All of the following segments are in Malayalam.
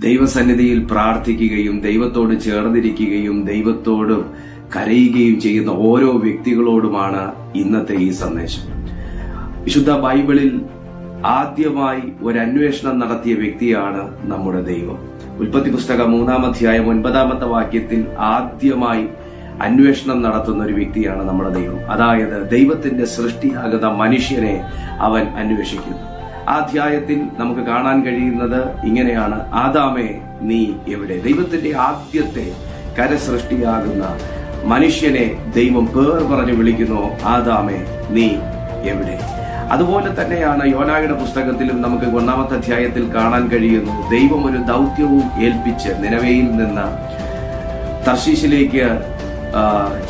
ദൈവസന്നിധിയിൽ പ്രാർത്ഥിക്കുകയും ദൈവത്തോട് ചേർന്നിരിക്കുകയും ദൈവത്തോട് കരയുകയും ചെയ്യുന്ന ഓരോ വ്യക്തികളോടുമാണ് ഇന്നത്തെ ഈ സന്ദേശം. വിശുദ്ധ ബൈബിളിൽ ആദ്യമായി ഒരു അന്വേഷണം നടത്തിയ വ്യക്തിയാണ് നമ്മുടെ ദൈവം. ഉൽപ്പത്തി പുസ്തകം മൂന്നാം അധ്യായം ഒൻപതാമത്തെ വാക്യത്തിൽ ആദ്യമായി അന്വേഷണം നടത്തുന്ന ഒരു വ്യക്തിയാണ് നമ്മുടെ ദൈവം. അതായത് ദൈവത്തിന്റെ സൃഷ്ടിയാകുന്ന മനുഷ്യനെ അവൻ അന്വേഷിക്കുന്നു. അധ്യായത്തിൽ നമുക്ക് കാണാൻ കഴിയുന്നത് ഇങ്ങനെയാണ്. ആദാമേ നീ എവിടെ? ദൈവത്തിന്റെ ആദ്യത്തെ കരസൃഷ്ടിയാകുന്ന മനുഷ്യനെ ദൈവം പേർ പറഞ്ഞു വിളിക്കുന്നു ആദാമേ നീ എവിടെ? അതുപോലെ തന്നെയാണ് യോനായുടെ പുസ്തകത്തിലും നമുക്ക് ഒന്നാമത്തെ അധ്യായത്തിൽ കാണാൻ കഴിയുന്നു. ദൈവം ഒരു ദൗത്യവും ഏൽപ്പിച്ച് നിലവയിൽ നിന്ന് തർശീശിലേക്ക്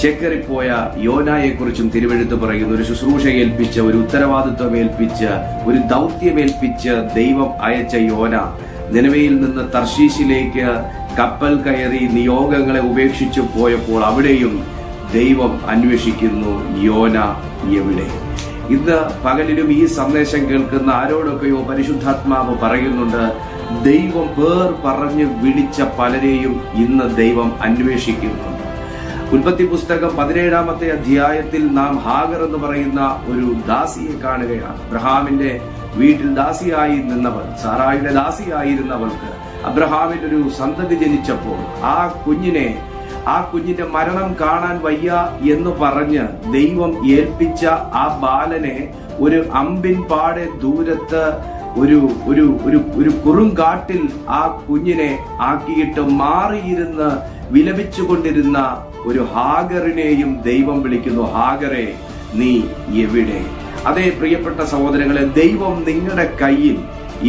ചേക്കേറിപ്പോയ യോനായെ കുറിച്ചും തിരുവെഴുത്ത് പറയുന്നു. ഒരു ശുശ്രൂഷ ഏൽപ്പിച്ച ഒരു ഉത്തരവാദിത്വം ഏൽപ്പിച്ച് ഒരു ദൗത്യമേൽപ്പിച്ച് ദൈവം അയച്ച യോന. നിലവയിൽ നിന്ന് തർശീശിലേക്ക് കപ്പൽ കയറി നിയോഗങ്ങളെ ഉപേക്ഷിച്ച് പോയപ്പോൾ അവിടെയും ദൈവം അന്വേഷിക്കുന്നു യോന എവിടെ. ഇന്ന് പകലിലും ഈ സന്ദേശം കേൾക്കുന്ന ആരോടൊക്കെയോ പരിശുദ്ധാത്മാവ് പറയുന്നുണ്ട് ദൈവം പേർ പറഞ്ഞ് വിളിച്ച പലരെയും ഇന്ന് ദൈവം അന്വേഷിക്കുന്നുണ്ട് ഉൽപ്പത്തി പുസ്തകം പതിനേഴാമത്തെ അധ്യായത്തിൽ നാം ഹാഗർ എന്ന് പറയുന്ന ഒരു ദാസിയെ കാണുകയാണ്. അബ്രഹാമിന്റെ വീട്ടിൽ ദാസിയായി നിന്നവൾ സാറായുടെ ദാസിയായിരുന്നവൾക്ക് അബ്രഹാമിന്റെ ഒരു സന്തതി ജനിച്ചപ്പോൾ ആ കുഞ്ഞിനെ ആ കുഞ്ഞിന്റെ മരണം കാണാൻ വയ്യ എന്ന് പറഞ്ഞ് ദൈവം ഏൽപ്പിച്ച ആ ബാലനെ ഒരു അമ്പിൻ പാടെ ദൂരത്ത് ഒരു ഒരു ഒരു കുറുങ്കാട്ടിൽ ആ കുഞ്ഞിനെ ആക്കിയിട്ട് മാറിയിരുന്ന് വിലപിച്ചുകൊണ്ടിരുന്ന ഒരു ഹാഗറിനെയും ദൈവം വിളിക്കുന്നു. ഹാഗറെ നീ എവിടെ? അതേ പ്രിയപ്പെട്ട സഹോദരങ്ങളെ ദൈവം നിങ്ങളുടെ കയ്യിൽ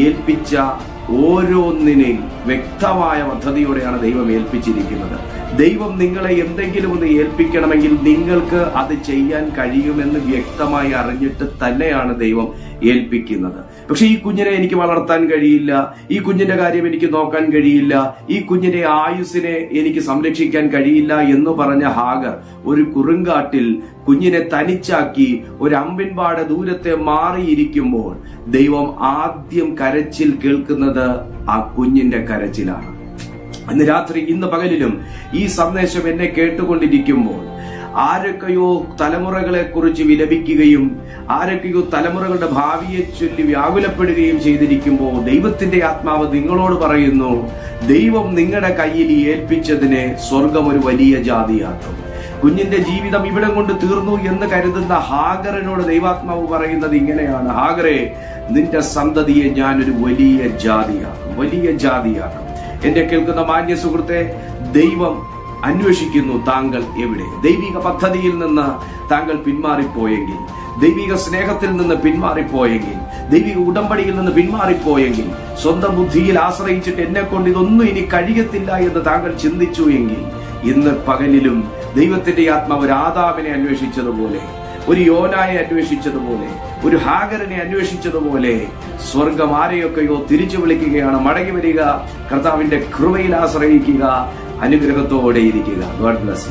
ഏൽപ്പിച്ച ഓരോന്നിനെയും വ്യക്തമായ പദ്ധതിയോടെയാണ് ദൈവം ഏൽപ്പിച്ചിരിക്കുന്നത്. ദൈവം നിങ്ങളെ എന്തെങ്കിലും ഒന്ന് ഏൽപ്പിക്കണമെങ്കിൽ നിങ്ങൾക്ക് അത് ചെയ്യാൻ കഴിയുമെന്ന് വ്യക്തമായി അറിഞ്ഞിട്ട് തന്നെയാണ് ദൈവം ഏൽപ്പിക്കുന്നത്. പക്ഷെ ഈ കുഞ്ഞിനെ എനിക്ക് വളർത്താൻ കഴിയില്ല. ഈ കുഞ്ഞിന്റെ കാര്യം എനിക്ക് നോക്കാൻ കഴിയില്ല. ഈ കുഞ്ഞിന്റെ ആയുസ്സിനെ എനിക്ക് സംരക്ഷിക്കാൻ കഴിയില്ല എന്ന് പറഞ്ഞ ഹാഗർ ഒരു കുറുങ്കാട്ടിൽ കുഞ്ഞിനെ തനിച്ചാക്കി ഒരു അമ്പിൻപാട ദൂരത്തെ മാറിയിരിക്കുമ്പോൾ ദൈവം ആദ്യം കരച്ചിൽ കേൾക്കുന്നത് ആ കുഞ്ഞിന്റെ കരച്ചിലാണ്. ഇന്ന് രാത്രി ഇന്ന് പകലിലും ഈ സന്ദേശം എന്നെ കേട്ടുകൊണ്ടിരിക്കുമ്പോൾ ആരൊക്കെയോ തലമുറകളെ കുറിച്ച് വിലപിക്കുകയും ആരൊക്കെയോ തലമുറകളുടെ ഭാവിയെ ചൊല്ലി വ്യാകുലപ്പെടുകയും ചെയ്തിരിക്കുമ്പോൾ ദൈവത്തിന്റെ ആത്മാവ് നിങ്ങളോട് പറയുന്നു ദൈവം നിങ്ങളുടെ കയ്യിൽ ഏൽപ്പിച്ചതിനെ സ്വർഗം ഒരു വലിയ ജാതിയാക്കും. കുഞ്ഞിന്റെ ജീവിതം ഇവിടം കൊണ്ട് തീർന്നു എന്ന് കരുതുന്ന ഹാഗറിനോട് ദൈവാത്മാവ് പറയുന്നത് ഇങ്ങനെയാണ്. ഹാഗറെ നിന്റെ സന്തതിയെ ഞാൻ ഒരു വലിയ ജാതിയാക്കും വലിയ ജാതിയാക്കും എന്റെ കേൾക്കുന്ന മാന്യ സുഹൃത്തെ ദൈവം അന്വേഷിക്കുന്നു താങ്കൾ എവിടെ? ദൈവിക പദ്ധതിയിൽ നിന്ന് താങ്കൾ പിന്മാറിപ്പോയെങ്കിൽ ദൈവിക സ്നേഹത്തിൽ നിന്ന് പിന്മാറിപ്പോയെങ്കിൽ ദൈവിക ഉടമ്പടിയിൽ നിന്ന് പിന്മാറിപ്പോയെങ്കിൽ സ്വന്തം ബുദ്ധിയിൽ ആശ്രയിച്ചിട്ട് എന്നെ കൊണ്ട് ഇതൊന്നും ഇനി കഴിയത്തില്ല എന്ന് താങ്കൾ ചിന്തിച്ചു എങ്കിൽ ഇന്ന് പകലിലും ദൈവത്തിന്റെ ആത്മാവ് ഒരു ആദാമിനെ അന്വേഷിച്ചതുപോലെ ഒരു യോനായെ അന്വേഷിച്ചതുപോലെ ഒരു ഹാഗറിനെ അന്വേഷിച്ചതുപോലെ സ്വർഗം ആരെയൊക്കെയോ തിരിച്ചു വിളിക്കുകയാണ്. മടങ്ങി വരിക കർത്താവിന്റെ കൃപയിൽ ആശ്രയിക്കുക അനുഗ്രഹത്തോടെ ഇരിക്കുക. God bless